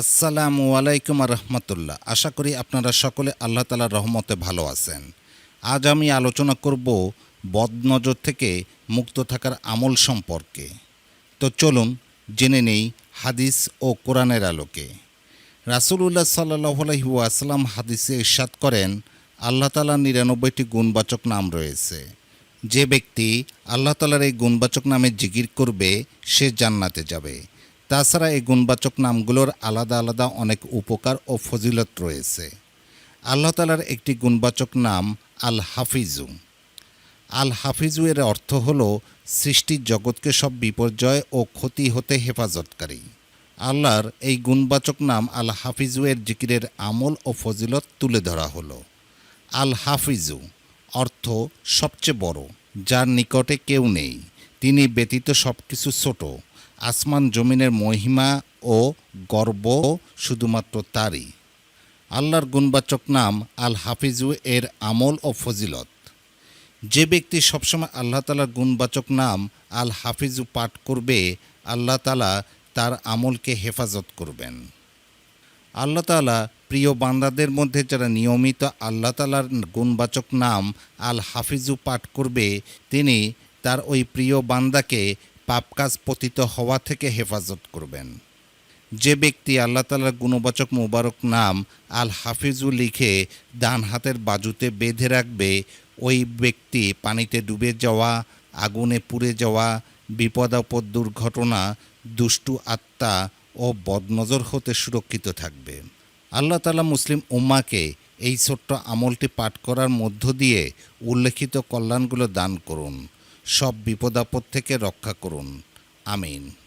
আসসালামু আলাইকুম রহমতুল্লাহ। আশা করি আপনারা সকলে আল্লাহ তালার রহমতে ভালো আছেন। আজ আমি আলোচনা করব বদনজর থেকে মুক্ত থাকার আমল সম্পর্কে। তো চলুন জেনে নেই হাদিস ও কোরআনের আলোকে। রাসুলুল্লাহ সাল্লাহ আলহিউসালাম হাদিসে ইরশাদ করেন, আল্লাহ তালার নিরানব্বইটি গুণবাচক নাম রয়েছে। যে ব্যক্তি আল্লাহ তালার এই গুণবাচক নামে জিকির করবে, সে জান্নাতে যাবে। তাছাড়া এই গুণবাচক নামগুলোর আলাদা আলাদা অনেক উপকার ও ফজিলত রয়েছে। আল্লাহ তালার একটি গুণবাচক নাম আল হাফিজু আল হাফিজু এর অর্থ হল সৃষ্টির জগৎকে সব বিপর্যয় ও ক্ষতি হতে হেফাজতকারী। আল্লাহর এই গুণবাচক নাম আল হাফিজু এর জিকিরের আমল ও ফজিলত তুলে ধরা হলো। আল হাফিজু অর্থ সবচেয়ে বড়, যার নিকটে কেউ নেই। তিনি ব্যতীত সব কিছু ছোট। আসমান জমিনের মহিমা ও গর্ব শুধুমাত্র তারই। আল্লাহর গুণবাচক নাম আল হাফিজু এর আমল ও ফজিলত। যে ব্যক্তি সবসময় আল্লাহ তালার গুণবাচক নাম আল হাফিজু পাঠ করবে, আল্লাহ তালা তার আমলকে হেফাজত করবেন। আল্লাহ তালা প্রিয় বান্দাদের মধ্যে যারা নিয়মিত আল্লাহ তালার গুণবাচক নাম আল হাফিজু পাঠ করবে, তিনি তার ওই প্রিয় বান্দাকে পাপকাজ পতিত হওয়া থেকে হেফাজত করবেন। যে ব্যক্তি আল্লাহ তালার গুণবাচক মুবারক নাম আল হাফিজু লিখে ডান হাতের বাজুতে বেঁধে রাখবে, ওই ব্যক্তি পানিতে ডুবে যাওয়া, আগুনে পুড়ে যাওয়া, বিপদাপদ দুর্ঘটনা, দুষ্টু আত্মা ও বদনজর হতে সুরক্ষিত থাকবে। আল্লাহ তালা মুসলিম উম্মাকে এই ছোট্ট আমলটি পাঠ করার মধ্য দিয়ে উল্লেখিত কল্যাণগুলো দান করুন। সব বিপদাপদ থেকে রক্ষা করুন। আমিন।